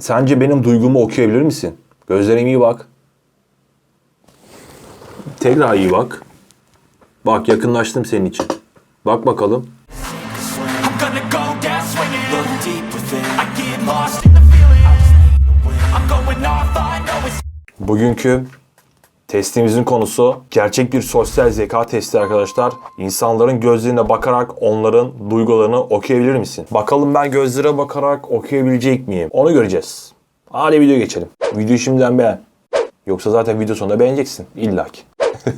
Sence benim duygumu okuyabilir misin? Gözlerime iyi bak. Tekrar iyi bak. Bak yakınlaştım senin için. Bak bakalım. Bugünkü testimizin konusu gerçek bir sosyal zeka testi arkadaşlar. İnsanların gözlerine bakarak onların duygularını okuyabilir misin? Bakalım ben gözlere bakarak okuyabilecek miyim? Onu göreceğiz. Hadi video geçelim. Videoyu şimdiden beğen. Yoksa zaten video sonunda beğeneceksin. İlla ki.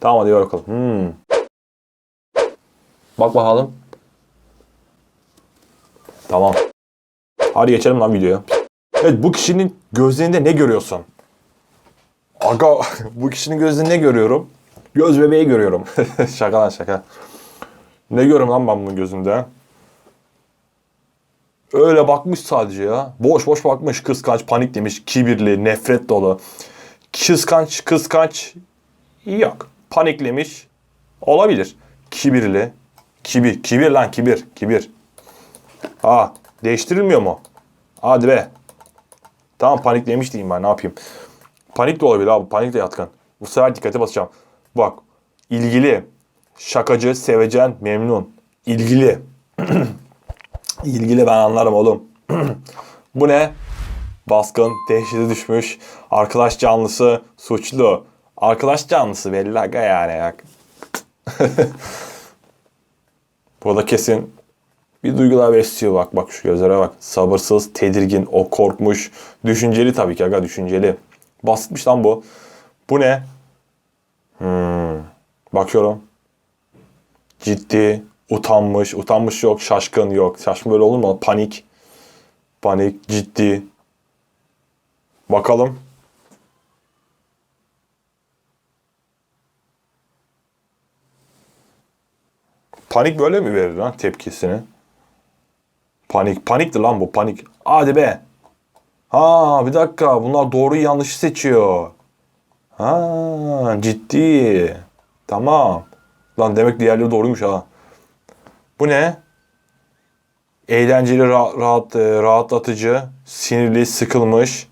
tamam hadi bakalım. Hmm. Bak bakalım. Tamam. Hadi geçelim lan videoya. Evet bu kişinin gözlerinde ne görüyorsun? Aga bu kişinin gözünde ne görüyorum? Göz bebeği görüyorum. şaka lan şaka. Ne görüyorum lan ben bunun gözünde? Öyle bakmış sadece ya. Boş boş bakmış. Kıskanç, panik demiş. Kibirli, nefret dolu. Kıskanç, kıskanç. Yok. Paniklemiş. Olabilir. Kibirli. Kibir. Kibir lan kibir. Kibir. Ha değiştirilmiyor mu? Hadi be. Tamam paniklemiş diyeyim ben ne yapayım. Panik de olabilir abi. Panik de yatkın. Bu sefer dikkate basacağım. Bak. ilgili, şakacı, sevecen, memnun. İlgili. İlgili ben anlarım oğlum. Bu ne? Baskın, dehşete düşmüş, arkadaş canlısı, suçlu. Arkadaş canlısı belli aga yani. Burada kesin bir duygular besliyor bak bak şu gözlere bak. Sabırsız, tedirgin, o korkmuş. Düşünceli tabii ki aga düşünceli. Basitmiş lan bu. Bu ne? Hmm. Bakıyorum. Ciddi, utanmış. Utanmış yok, şaşkın yok. Şaşkın böyle olur mu? Panik. Panik, ciddi. Bakalım. Panik böyle mi verir lan tepkisini? Panik. Panikti lan bu panik. Hadi be. Ha bir dakika bunlar doğru yanlışı seçiyor. Ha ciddi. Tamam. Lan demek diğerleri doğruymuş ha. Bu ne? Eğlenceli, ra- rahat, e, rahatlatıcı, sinirli, sıkılmış.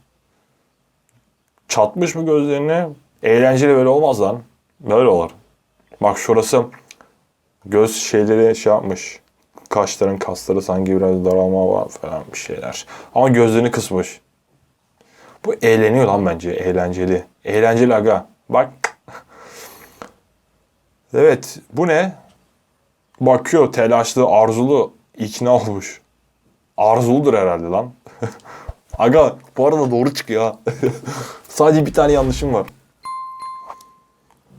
Çatmış mı gözlerini? Eğlenceli böyle olmaz lan. Böyle olur. Bak şurası göz şeyleri şey yapmış. Kaşların kasları sanki biraz daralma var falan bir şeyler. Ama gözlerini kısmış. Bu eğleniyor lan bence. Eğlenceli. Eğlenceli aga. Bak. Evet. Bu ne? Bakıyor telaşlı, arzulu, ikna olmuş. Arzuludur herhalde lan. aga bu arada doğru çıkıyor ha. Sadece bir tane yanlışım var.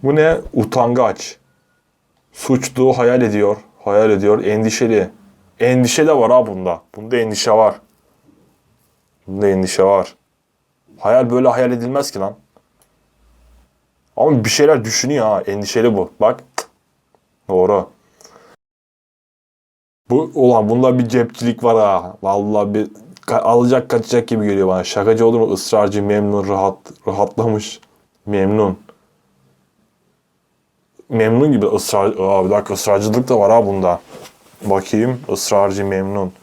Bu ne? Utangaç. Suçlu hayal ediyor. Hayal ediyor. Endişeli. Endişe de var ha bunda. Bunda endişe var. Bunda endişe var. Hayal böyle hayal edilmez ki lan. Ama bir şeyler düşünüyor ha. Endişeli bu. Bak. Doğru. Bu ulan bunda bir cepçilik var ha. Vallahi bir ka- alacak kaçacak gibi geliyor bana. Şakacı olur mu? Israrcı, memnun, rahat, rahatlamış. Memnun. Memnun gibi ısrar... Aa, bir dakika ısrarcılık da var ha bunda. Bakayım. Israrcı, memnun.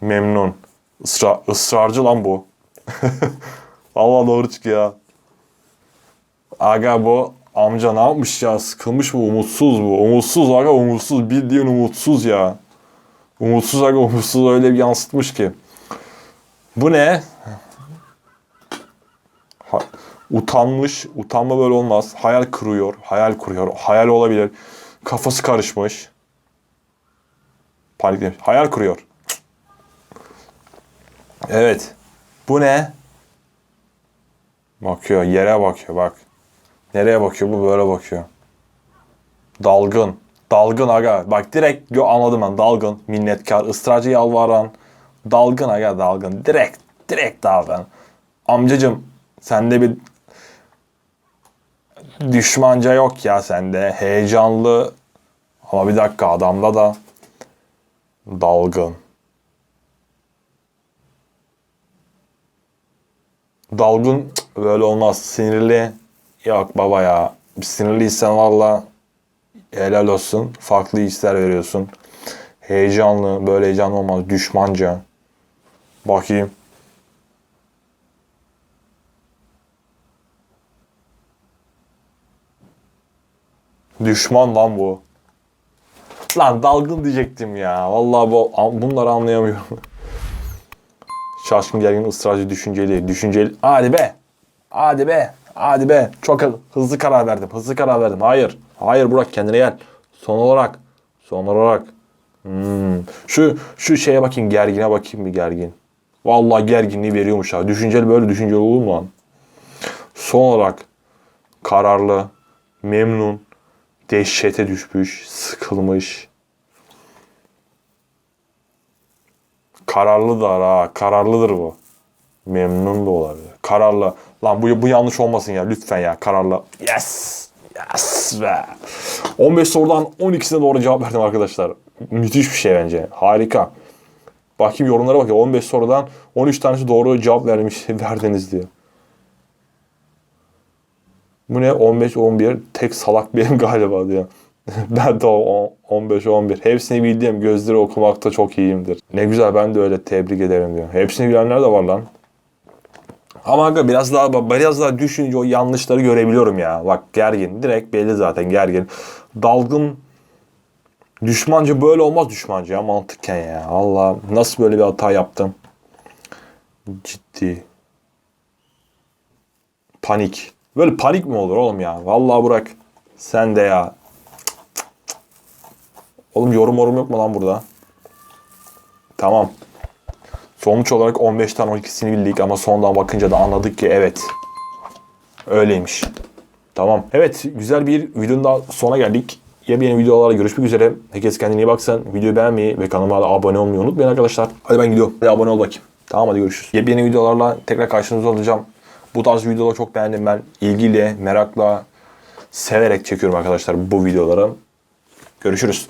Memnun. Isra, ısrarcı lan bu. Allah doğru çıkıyor. Aga bu amca ne yapmış ya? Sıkılmış bu, umutsuz bu. Umutsuz aga umutsuz. Bildiğin umutsuz ya. Umutsuz aga umutsuz öyle bir yansıtmış ki. Bu ne? Ha- utanmış. Utanma böyle olmaz. Hayal kuruyor. Hayal kuruyor. Hayal olabilir. Kafası karışmış. Paniklemiş. Hayal kuruyor. Evet. Bu ne? Bakıyor. Yere bakıyor bak. Nereye bakıyor? Bu böyle bakıyor. Dalgın. Dalgın aga. Bak direkt gö- anladım ben. Dalgın. Minnetkar. ısrarcı yalvaran. Dalgın aga dalgın. Direkt. Direkt dalgın. Amcacım sende bir düşmanca yok ya sende. Heyecanlı. Ama bir dakika adamda da dalgın. Dalgın Böyle olmaz. Sinirli. Yok baba ya. Sinirliysen valla helal olsun. Farklı hisler veriyorsun. Heyecanlı. Böyle heyecanlı olmaz. Düşmanca. Bakayım. Düşman lan bu. Lan dalgın diyecektim ya. Vallahi bu bunları anlayamıyorum. Şaşkın gergin ısrarcı düşünceli. Düşünceli. Hadi be. Hadi be. Hadi be. Çok hı- hızlı karar verdim. Hızlı karar verdim. Hayır. Hayır Burak kendine gel. Son olarak. Son olarak. Hmm. Şu şu şeye bakayım gergine bakayım bir gergin. Vallahi gerginliği veriyormuş ha. Düşünceli böyle düşünceli olur mu lan? Son olarak kararlı, memnun, dehşete düşmüş, sıkılmış. Kararlıdır ha, kararlıdır bu. Memnun da olabilir. Kararlı. Lan bu, bu yanlış olmasın ya lütfen ya kararlı. Yes! Yes be! 15 sorudan 12'sine doğru cevap verdim arkadaşlar. Müthiş bir şey bence. Harika. Bakayım yorumlara bakayım. 15 sorudan 13 tanesi doğru cevap vermiş verdiniz diyor. Bu ne? 15-11. Tek salak benim galiba diyor. ben de o 15-11. Hepsini bildiğim gözleri okumakta çok iyiyimdir. Ne güzel ben de öyle tebrik ederim diyor. Hepsini bilenler de var lan. Ama aga biraz daha biraz daha düşünce o yanlışları görebiliyorum ya. Bak gergin. Direkt belli zaten gergin. Dalgın düşmanca böyle olmaz düşmanca ya mantıken ya. Allah nasıl böyle bir hata yaptım. Ciddi. Panik. Böyle panik mi olur oğlum ya? Vallahi bırak. Sen de ya. Oğlum yorum yorum yok mu lan burada? Tamam. Sonuç olarak 15'ten 12'sini bildik ama sondan bakınca da anladık ki evet. Öyleymiş. Tamam. Evet güzel bir videonun daha sona geldik. Yepyeni videolarla görüşmek üzere. Herkes kendine iyi baksın. Videoyu beğenmeyi ve kanalıma da abone olmayı unutmayın arkadaşlar. Hadi ben gidiyorum. Hadi abone ol bakayım. Tamam hadi görüşürüz. Yepyeni videolarla tekrar karşınızda olacağım. Bu tarz videoları çok beğendim ben. İlgiyle, merakla, severek çekiyorum arkadaşlar bu videoları. Görüşürüz.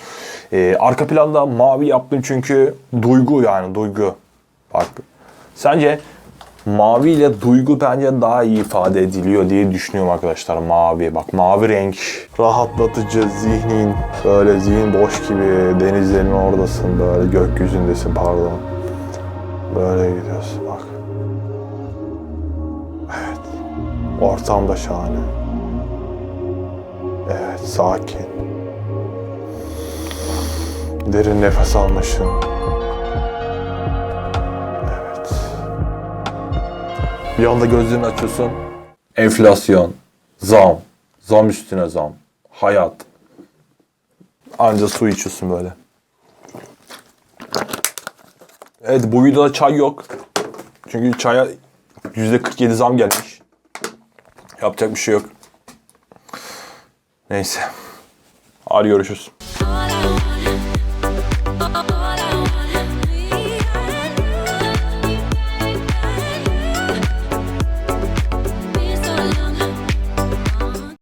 Ee, arka planda mavi yaptım çünkü duygu yani duygu. Bak sence mavi ile duygu bence daha iyi ifade ediliyor diye düşünüyorum arkadaşlar mavi. Bak mavi renk rahatlatıcı zihnin böyle zihin boş gibi denizlerin oradasın böyle gökyüzündesin pardon. Böyle gidiyorsun bak. Evet. Ortam da şahane. Evet sakin. Derin nefes almışsın. Bir anda gözlerini açıyorsun. Enflasyon, zam, zam üstüne zam, hayat. Anca su içiyorsun böyle. Evet bu videoda çay yok. Çünkü çaya %47 zam gelmiş. Yapacak bir şey yok. Neyse. Hadi görüşürüz.